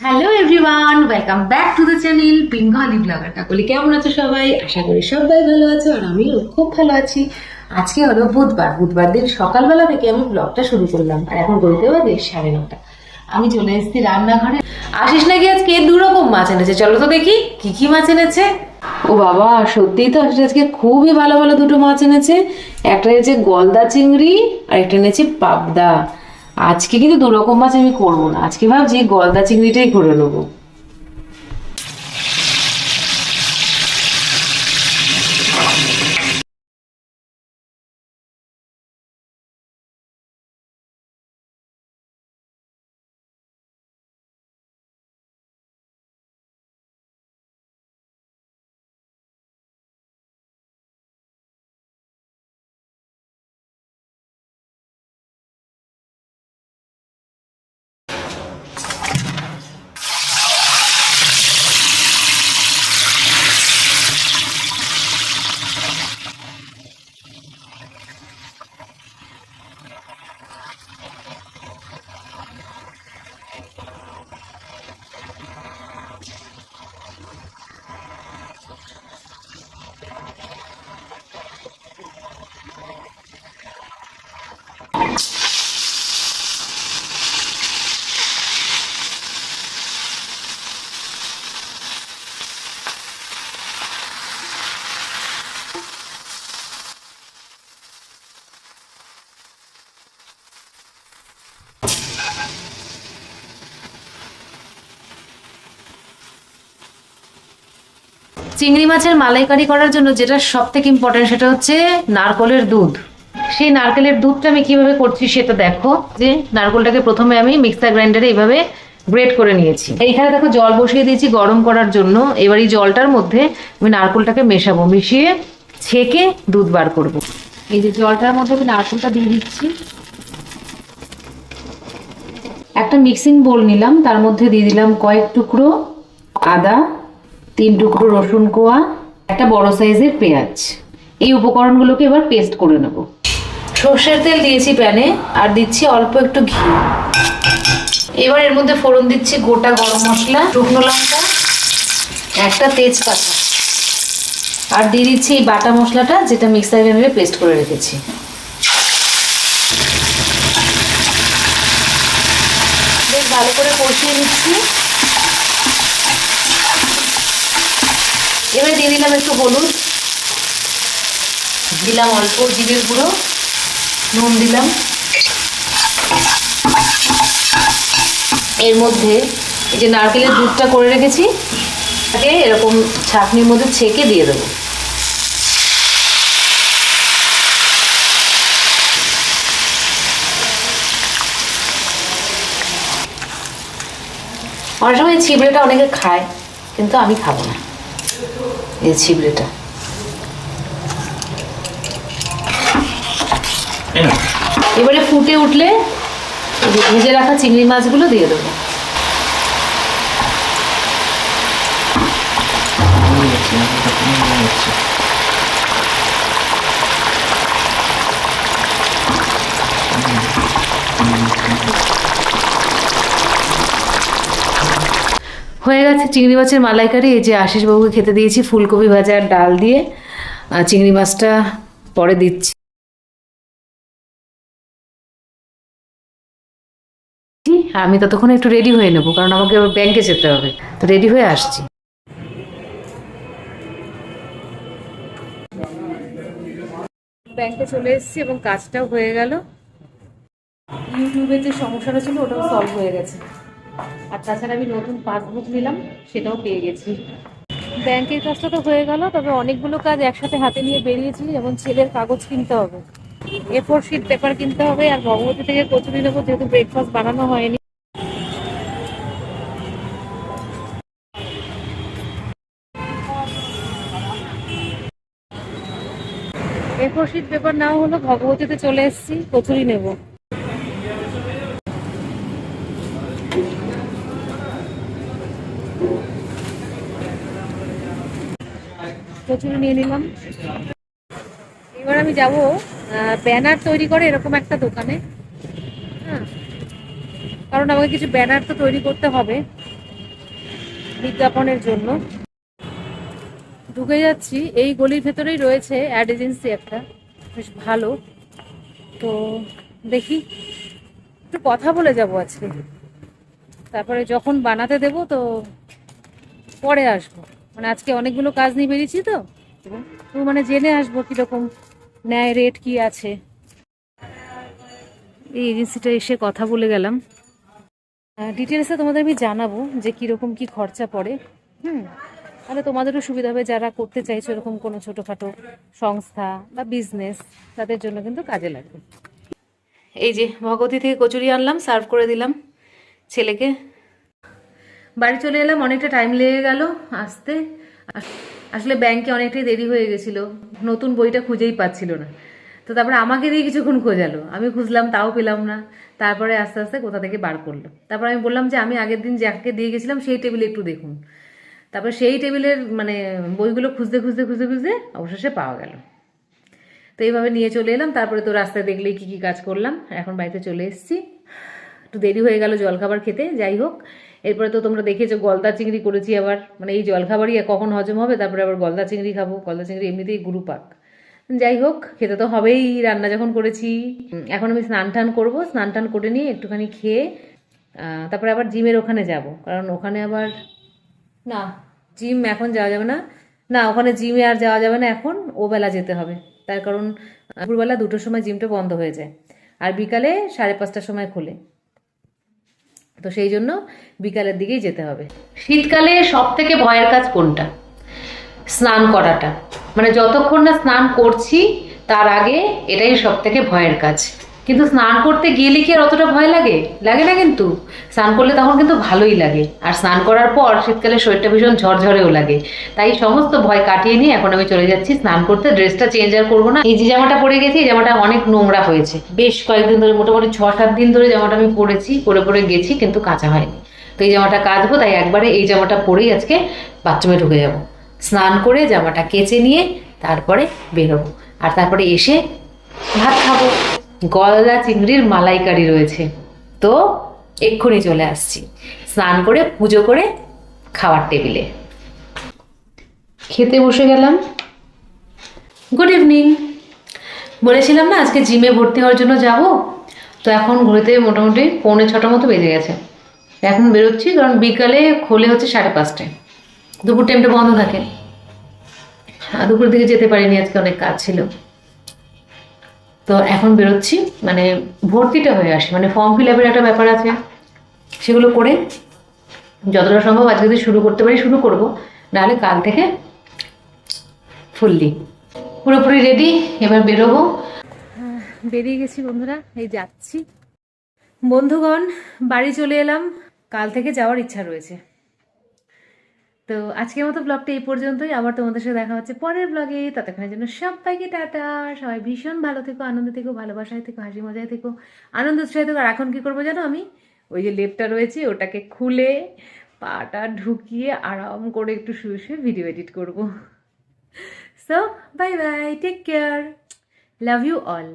Hello everyone welcome back to the channel Bengali blogger Kakoli কেমন আছো সবাই? আশা করি সবাই ভালো আছো আর আমিও খুব ভালো আছি। আজকে হলো বুধবার। বুধবার দিন সকালবেলা থেকে আমি ব্লগটা শুরু করলাম। আর এখন বলতে বাজে সাড়ে নটা। আমি চলে এসেছি রান্নাঘরে। আসিস নাকি আজকে দু রকম মাছ এনেছে? চলো তো দেখি কি কি মাছ এনেছে। ও বাবা, সত্যিই তো আসলে আজকে খুবই ভালো ভালো দুটো মাছ এনেছে। একটা এনেছে গলদা চিংড়ি আর একটা এনেছে পাবদা। আজকে কিন্তু দুরকম মাছ আমি করব না। আজকে ভাবছি গলদা চিংড়িটাই করে নেব। চিংড়ি মাছের মালাইকারি করার জন্য যেটা সব থেকে ইম্পর্টেন্ট সেটা হচ্ছে নারকলের দুধ। সেই নারকেলের দুধটা আমি কীভাবে করছি সেটা দেখো। যে নারকলটাকে প্রথমে আমি মিক্সার গ্রাইন্ডারে এইভাবে গ্রেট করে নিয়েছি। এইখানে দেখো জল বসিয়ে দিয়েছি গরম করার জন্য। এবার এই জলটার মধ্যে আমি নারকলটাকে মেশাবো, মিশিয়ে ছেঁকে দুধ বার করব। এই যে জলটার মধ্যে আমি নারকলটা দিয়ে দিচ্ছি। একটা মিক্সিং বোল নিলাম, তার মধ্যে দিয়ে দিলাম কয়েক টুকরো আদা তিন টুকরো রসুন কোয়া, একটা বড় সাইজের পেঁয়াজ। এই উপকরণগুলোকে এবার পেস্ট করে নেব। সর্ষের তেল দিয়েছি প্যানে, আর দিচ্ছি অল্প একটু ঘি। এবার এর মধ্যে ফোড়ন দিচ্ছি গোটা গরম মশলা, শুকনো লঙ্কা, একটা তেজপাতা। আর দিয়ে দিচ্ছি এই বাটা মশলাটা, যেটা মিক্সার গ্রাইন্ডারে পেস্ট করে রেখেছি। বেশ ভালো করে কষিয়ে নিচ্ছি। এবারে দিয়ে দিলাম একটু হলুদ। দিলাম অল্প জিরের গুঁড়ো, নুন দিলাম। এর মধ্যে এই যে নারকেলের দুধটা করে রেখেছি, তাকে এরকম ছাঁকনির মধ্যে ছেঁকে দিয়ে দেবো। অনেক সময় ছিবড়েটা অনেকে খায়, কিন্তু আমি খাব না। এই ছিবড়েটা এবারে ফুটে উঠলে ভেজে রাখা চিংড়ি মাছগুলো দিয়ে দেবো। হয়ে গেছে চিংড়ি মাছের মালাইকারি। এই যে আশিসবাবুকে খেতে দিয়েছি ফুলকপি ভাজা আর ডাল দিয়ে। চিংড়ি মাছটা পরে দিচ্ছি। আমি ততক্ষণ একটু রেডি হয়ে নেব, কারণ আমাকে ব্যাংকে যেতে হবে। তো রেডি হয়ে আসছি। ব্যাংকে চলে এসেছি এবং কাজটাও হয়ে গেল। ইউটিউবে যে সমস্যাটা ছিল, ওটাও সলভ হয়ে গেছে। আর তাছাড়া আমি নতুন পাসবুক নিলাম, সেটাও পেয়ে গেছি। ব্যাংকের কাজটা তো হয়ে গেল, তবে অনেকগুলো কাজ একসাথে হাতে নিয়ে বেরিয়েছি, যেমন ছেলের কাগজ কিনতে হবে। এ ফোর শিট পেপার কিনতে হবে, আর ভগবতী থেকে কচুরি নেব, যেহেতু ব্রেকফাস্ট বানানো হয়নি। এ ফোর শিট পেপার নেওয়া হলো, ভগবতীতে চলে এসেছি, কচুরি নেব। কচুরি নিয়ে নিলাম। এবার আমি যাব ব্যানার তৈরি করে এরকম একটা দোকানে। হ্যাঁ কারণ আমাকে কিছু ব্যানার তো তৈরি করতে হবে বিজ্ঞাপনের জন্য। ঢুকে যাচ্ছি, এই গলির ভেতরেই রয়েছে অ্যাড এজেন্সি একটা, বেশ ভালো। তো দেখি, একটু কথা বলে যাব আজকে। তারপরে যখন বানাতে দেব তো পরে আসব। মানে আজকে অনেকগুলো কাজ নিয়ে বেরিয়েছি তো তো মানে জেনে আসব কীরকম ন্যায় রেট কি আছে। এই এজেন্সিটা এসে কথা বলে গেলাম। ডিটেলসে তোমাদের আমি জানাব যে কীরকম কি খরচা পড়ে, হুম? তাহলে তোমাদেরও সুবিধা হবে যারা করতে চাইছো এরকম কোনো ছোটোখাটো সংস্থা বা বিজনেস তাদের জন্য কিন্তু কাজে লাগবে। এই যে ভগবতী থেকে কচুরি আনলাম সার্ভ করে দিলাম ছেলেকে। বাড়ি চলে এলাম, অনেকটা টাইম লেগে গেল আসতে। আস- আসলে ব্যাংকে অনেকটাই দেরি হয়ে গেছিল। নতুন বইটা খুঁজেই পাচ্ছিল না। তো তারপরে আমাকে দিয়ে কিছুক্ষণ খোঁজালো। আমি খুঁজলাম, তাও পেলাম না। তারপরে আস্তে আস্তে কোথা থেকে বার করল। তারপর আমি বললাম যে, আমি আগের দিন যাকে দিয়ে গেছিলাম, সেই টেবিলে একটু দেখুন। তারপর সেই টেবিলের মানে বইগুলো খুঁজতে খুঁজতে খুঁজতে খুঁজতে অবশেষে পাওয়া গেল। তো এইভাবে নিয়ে চলে এলাম। তারপরে তো রাস্তায় দেখলেই কী কী কাজ করলাম। এখন বাড়িতে চলে এসেছি। একটু দেরি হয়ে গেল জলখাবার খেতে, যাই হোক। এরপরে তো তোমরা দেখেছ গলদা চিংড়ি করেছি আবার। মানে এই জলখাবারই কখন হজম হবে, তারপরে আবার গলদা চিংড়ি খাব। গলদা চিংড়ি এমনিতেই গুরু পাক যাই হোক, খেতে তো হবেই রান্না যখন করেছি। এখন আমি স্নান টান করব। স্নান টান করে নিয়ে একটুখানি খেয়ে তারপরে আবার জিমের ওখানে যাব। কারণ ওখানে আবার না, জিম এখন যাওয়া যাবে না। না, ওখানে জিমে আর যাওয়া যাবে না এখন ও বেলা যেতে হবে। তার কারণ দুপুরবেলা দুটোর সময় জিমটা বন্ধ হয়ে যায়। আর বিকালে সাড়ে পাঁচটার সময় খোলে। তো সেই জন্য বিকালের দিকেই যেতে হবে। শীতকালে সব থেকে ভয়ের কাজ কোনটা? স্নান করাটা। মানে যতক্ষণ না স্নান করছি, তার আগে এটাই সব থেকে ভয়ের কাজ। কিন্তু স্নান করতে গেলে কি আর অতটা ভয় লাগে? লাগে না কিন্তু? স্নান করলে তখন কিন্তু ভালোই লাগে। আর স্নান করার পর শীতকালে শরীরটা ভীষণ ঝরঝরেও লাগে। তাই সমস্ত ভয় কাটিয়ে নিয়ে এখন আমি চলে যাচ্ছি স্নান করতে। ড্রেসটা চেঞ্জ আর করব না। এই যে জামাটা পরে গেছি, এই জামাটা অনেক নোংরা হয়েছে। বেশ কয়েকদিন ধরে, মোটামুটি ছ সাত দিন ধরে জামাটা আমি পরেছি, পরে পরে গেছি কিন্তু কাঁচা হয়নি। তো এই জামাটা কাচবো, তাই একবারে এই জামাটা পরেই আজকে বাথরুমে ঢুকে যাব। স্নান করে জামাটা কেচে নিয়ে তারপরে বেরোবো। আর তারপরে এসে ভাত খাব। গলদা চিংড়ির মালাইকারি রয়েছে। তো এক্ষুনি চলে আসছি। স্নান করে, পুজো করে খাওয়ার টেবিলে। খেতে বসে গেলাম। Good evening. বলেছিলাম না, আজকে জিমে ভর্তি হওয়ার জন্য যাব। তো এখন ঘুরতে মোটামুটি পৌনে ছটা মতো বেজে গেছে। এখন বেরোচ্ছি, কারণ বিকালে খোলে হচ্ছে সাড়ে পাঁচটায়। দুপুর টাইমটা বন্ধ থাকে। দুপুর দিকে যেতে পারিনি, আজকে অনেক কাজ ছিল। তো এখন বেরোচ্ছি মানে ভর্তিটা হয়ে আসে মানে ফর্ম ফিল আপের একটা ব্যাপার আছে। সেগুলো করে যতটা সম্ভব আজকে যদি শুরু করতে পারি, শুরু করব। নাহলে কাল থেকে ফুললি পুরোপুরি রেডি এবার বেরোবো। বেরিয়ে গেছি বন্ধুরা, এই যাচ্ছি। বন্ধুগণ, বাড়ি চলে এলাম। কাল থেকে যাওয়ার ইচ্ছা রয়েছে। তো আজকের মতো ব্লগটা এই পর্যন্তই। আবার তোমাদের সাথে দেখা হচ্ছে পরের ব্লগে ততক্ষণের জন্য সবাইকে টাটা। সবাই ভীষণ ভালো থেকো, আনন্দ থেকো, ভালোবাসায় থেকো, হাসি মজায় থেকো, আনন্দ উৎসাহ থেকো। আর এখন কী করব জানো আমি? ওই যে লেপটা রয়েছে, ওটাকে খুলে পাটা ঢুকিয়ে আরাম করে একটু শুয়ে শুয়ে ভিডিও এডিট করব। So bye bye take care love you all